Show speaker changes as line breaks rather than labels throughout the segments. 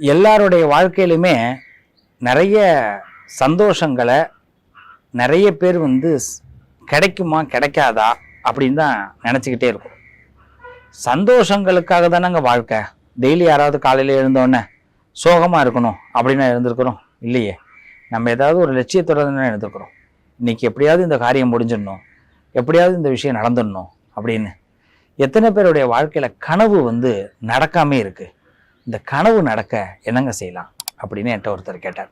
எல்லாருடைய வாழ்க்கையிலுமே நிறைய சந்தோஷங்களை நிறைய பேர் வந்து ஸ்- கிடைக்குமா கிடைக்காதா அப்படின்னு தான் நினச்சிக்கிட்டே இருக்கும். சந்தோஷங்களுக்காக தானேங்க வாழ்க்கை. டெய்லி யாராவது காலையில் எழுந்தோடனே சோகமாக இருக்கணும் அப்படின்னு இருந்திருக்கிறோம் இல்லையே? நம்ம ஏதாவது ஒரு லட்சியத்தோட தானே எழுந்திருக்கிறோம். இன்னைக்கு எப்படியாவது இந்த காரியம் முடிஞ்சிடணும். எப்படியாவது இந்த விஷயம் நடந்துடணும் அப்படின்னு எத்தனை பேருடைய வாழ்க்கையில் கனவு வந்து நடக்காமே இருக்குது இந்த கனவு நடக்க என்னங்க செய்யலாம்? அப்படின்னு என்கிட்ட ஒருத்தர் கேட்டார்.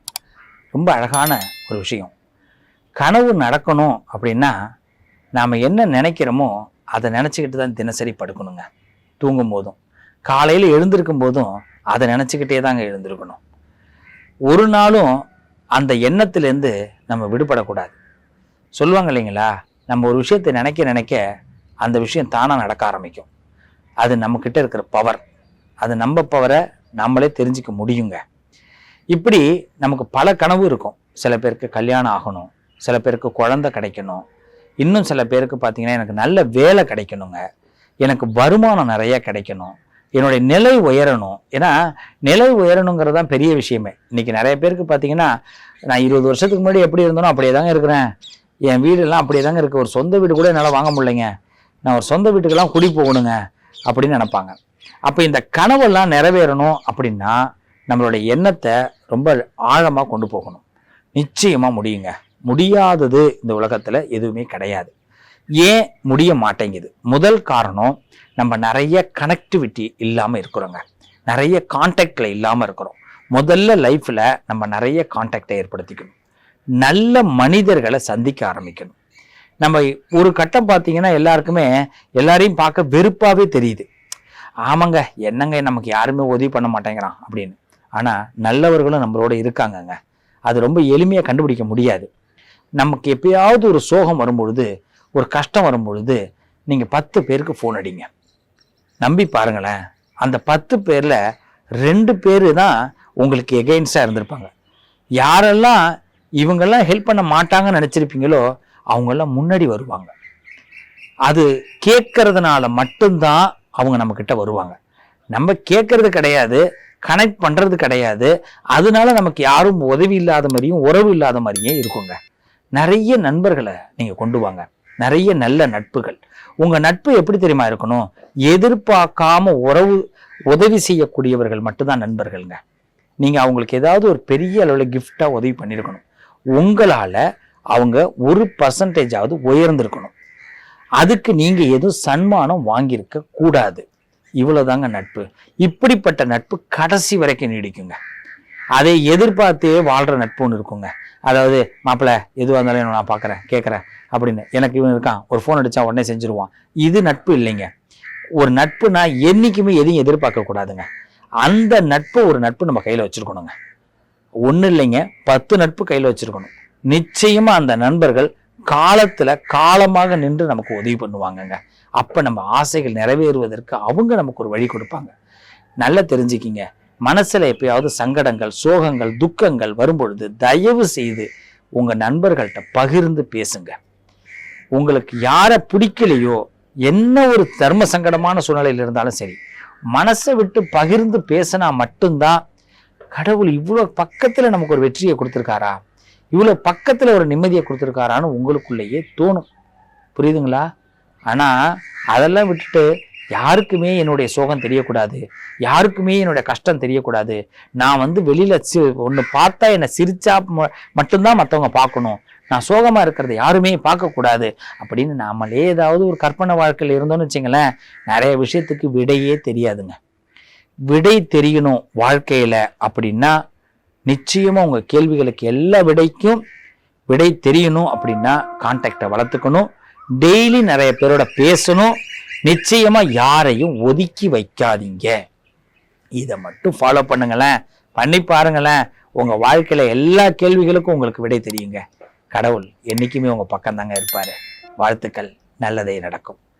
ரொம்ப அழகான ஒரு விஷயம். கனவு நடக்கணும் அப்படின்னா நாம் என்ன நினைக்கிறோமோ அதை நினச்சிக்கிட்டு தான் தினசரி படுக்கணுங்க. தூங்கும் போதும் காலையில் எழுந்திருக்கும் போதும் அதை நினச்சிக்கிட்டே தாங்க எழுந்திருக்கணும். ஒரு நாளும் அந்த எண்ணத்திலேருந்து நம்ம விடுபடக்கூடாது. சொல்லுவாங்க இல்லைங்களா? நம்ம ஒரு விஷயத்தை நினைக்க நினைக்க அந்த விஷயம் தானாக நடக்க ஆரம்பிக்கும். அது நம்மக்கிட்ட இருக்கிற பவர் அது நம்ம பவரை நம்மளே தெரிஞ்சுக்க முடியுங்க. இப்படி நமக்கு பல கனவு இருக்கும். சில பேருக்கு கல்யாணம் ஆகணும் சில பேருக்கு குழந்தை கிடைக்கணும். இன்னும் சில பேருக்கு பார்த்தீங்கன்னா எனக்கு நல்ல வேலை கிடைக்கணுங்க. எனக்கு வருமானம் நிறைய கிடைக்கணும். என்னுடைய நிலை உயரணும். ஏன்னா நிலை உயரணுங்கிறது தான் பெரிய விஷயமே. இன்னைக்கு நிறைய பேருக்கு பார்த்தீங்கன்னா நான் இருபது வருஷத்துக்கு முன்னாடி எப்படி இருந்தனோ அப்படியே தாங்க இருக்கிறேன். என் வீடெல்லாம் அப்படியே தாங்க இருக்குது ஒரு சொந்த வீடு கூட என்னால் வாங்க முடியலைங்க. நான் ஒரு சொந்த வீட்டுக்கெல்லாம் குடி போகணுங்க அப்படின்னு நினப்பாங்க. அப்போ இந்த கனவெல்லாம் நிறைவேறணும் அப்படின்னா நம்மளுடைய எண்ணத்தை ரொம்ப ஆழமாக கொண்டு போகணும். நிச்சயமாக முடியுங்க. முடியாதது இந்த உலகத்தில் எதுவுமே கிடையாது. ஏன் முடிய மாட்டேங்குது? முதல் காரணம் நம்ம நிறைய கனெக்டிவிட்டி இல்லாமல் இருக்கிறோங்க. நிறைய கான்டாக்டில் இல்லாமல் இருக்கிறோம். முதல்ல லைஃப்பில் நம்ம நிறைய கான்டாக்டை ஏற்படுத்திக்கணும். நல்ல மனிதர்களை சந்திக்க ஆரம்பிக்கணும். நம்ம ஒரு கட்டம் பார்த்தீங்கன்னா எல்லாருக்குமே எல்லாரையும் பார்க்க வெறுப்பாகவே தெரியுது. ஆமாங்க என்னங்க நமக்கு யாருமே உதவி பண்ண மாட்டேங்கிறான் அப்படின்னு. ஆனால் நல்லவர்களும் நம்மளோட இருக்காங்கங்க. அது ரொம்ப எளிமையாக கண்டுபிடிக்க முடியாது. நமக்கு எப்பயாவது ஒரு சோகம் வரும்பொழுது ஒரு கஷ்டம் வரும்பொழுது நீங்கள் பத்து பேருக்கு ஃபோன் அடிங்க. நம்பி பாருங்களேன் அந்த பத்து பேரில் ரெண்டு பேர் தான் உங்களுக்கு எகெயின்ஸ்டாக இருந்திருப்பாங்க. யாரெல்லாம் இவங்கெல்லாம் ஹெல்ப் பண்ண மாட்டாங்கன்னு நினச்சிருப்பீங்களோ அவங்கெல்லாம் முன்னாடி வருவாங்க. அது கேட்கறதுனால மட்டும்தான் அவங்க நம்மக்கிட்ட வருவாங்க. நம்ம கேட்கறது கிடையாது கனெக்ட் பண்ணுறது கிடையாது. அதனால நமக்கு யாரும் உதவி இல்லாத மாதிரியும் உறவு இல்லாத மாதிரியே இருக்குங்க. நிறைய நண்பர்களை நீங்கள் கொண்டு வாங்க. நிறைய நல்ல நட்புகள். உங்கள் நட்பு எப்படி தெரியுமா இருக்கணும்? எதிர்பார்க்காம உறவு உதவி செய்யக்கூடியவர்கள் மட்டும்தான் நண்பர்கள்ங்க. நீங்கள் அவங்களுக்கு ஏதாவது ஒரு பெரிய அளவில் கிஃப்டாக உதவி பண்ணியிருக்கணும் உங்களால் அவங்க ஒரு பர்சன்டேஜாவது உயர்ந்திருக்கணும். அதுக்கு நீங்கள் எதுவும் சன்மானம் வாங்கியிருக்க கூடாது. இவ்வளவுதாங்க நட்பு. இப்படிப்பட்ட நட்பு கடைசி வரைக்கும் நீடிக்குங்க. அதை எதிர்பார்த்தே வாழ்கிற நட்பு ஒன்று இருக்குங்க. அதாவது மாப்பிள்ளை எதுவாக இருந்தாலும் நான் பார்க்குறேன் கேட்குறேன் அப்படின்னு. எனக்கு இவன் இருக்கான் ஒரு ஃபோன் அடித்தா உடனே செஞ்சுருவான். இது நட்பு இல்லைங்க. ஒரு நட்புனா என்றைக்குமே எதையும் எதிர்பார்க்க கூடாதுங்க. அந்த நட்பு ஒரு நட்பு நம்ம கையில் வச்சுருக்கணுங்க. ஒன்றும் இல்லைங்க பத்து நட்பு கையில் வச்சுருக்கணும். நிச்சயமாக அந்த நண்பர்கள் காலத்தில் காலமாக நின்று நமக்கு உதவி பண்ணுவாங்கங்க. அப்போ நம்ம ஆசைகள் நிறைவேறுவதற்கு அவங்க நமக்கு ஒரு வழி கொடுப்பாங்க. நல்லா தெரிஞ்சுக்கிங்க. மனசில் எப்பயாவது சங்கடங்கள் சோகங்கள் துக்கங்கள் வரும்பொழுது தயவு செய்து உங்கள் நண்பர்கள்ட்ட பகிர்ந்து பேசுங்க. உங்களுக்கு யாரை பிடிக்கலையோ என்ன ஒரு தர்ம சங்கடமான சூழ்நிலையில் இருந்தாலும் சரி மனசை விட்டு பகிர்ந்து பேசினா மட்டும்தான் கடவுள் இவ்வளோ பக்கத்தில் நமக்கு ஒரு வெற்றியை கொடுத்துருக்காரா? இவ்வளோ பக்கத்தில் ஒரு நிம்மதியை கொடுத்துருக்காரான்னு உங்களுக்குள்ளேயே தோணும். புரியுதுங்களா? ஆனால் அதெல்லாம் விட்டுட்டு யாருக்குமே என்னுடைய சோகம் தெரியக்கூடாது. யாருக்குமே என்னுடைய கஷ்டம் தெரியக்கூடாது. நான் வந்து வெளியில் சி ஒன்று பார்த்தா என்னை சிரிச்சா ம- மட்டும்தான் மற்றவங்க பார்க்கணும். நான் சோகமாக இருக்கிறத யாருமே பார்க்கக்கூடாது. அப்படின்னு நாமளே ஏதாவது ஒரு கற்பனை வாழ்க்கையில் இருந்தோம்னு வச்சுங்களேன் நிறைய விஷயத்துக்கு விடையே தெரியாதுங்க. விடை தெரியணும் வாழ்க்கையில் அப்படின்னா நிச்சயமாக உங்கள் கேள்விகளுக்கு எல்லா விடைக்கும் விடை தெரியணும் அப்படின்னா கான்டாக்டை வளர்த்துக்கணும். டெய்லி நிறைய பேரோட பேசணும். நிச்சயமாக யாரையும் ஒதுக்கி வைக்காதீங்க. இதை மட்டும் ஃபாலோ பண்ணுங்களேன். பண்ணி பாருங்களேன். உங்கள் வாழ்க்கையில் எல்லா கேள்விகளுக்கும் உங்களுக்கு விடை தெரியுங்க. கடவுள் என்றைக்குமே உங்கள் பக்கம்தாங்க இருப்பார். வாழ்த்துக்கள். நல்லதே நடக்கும்.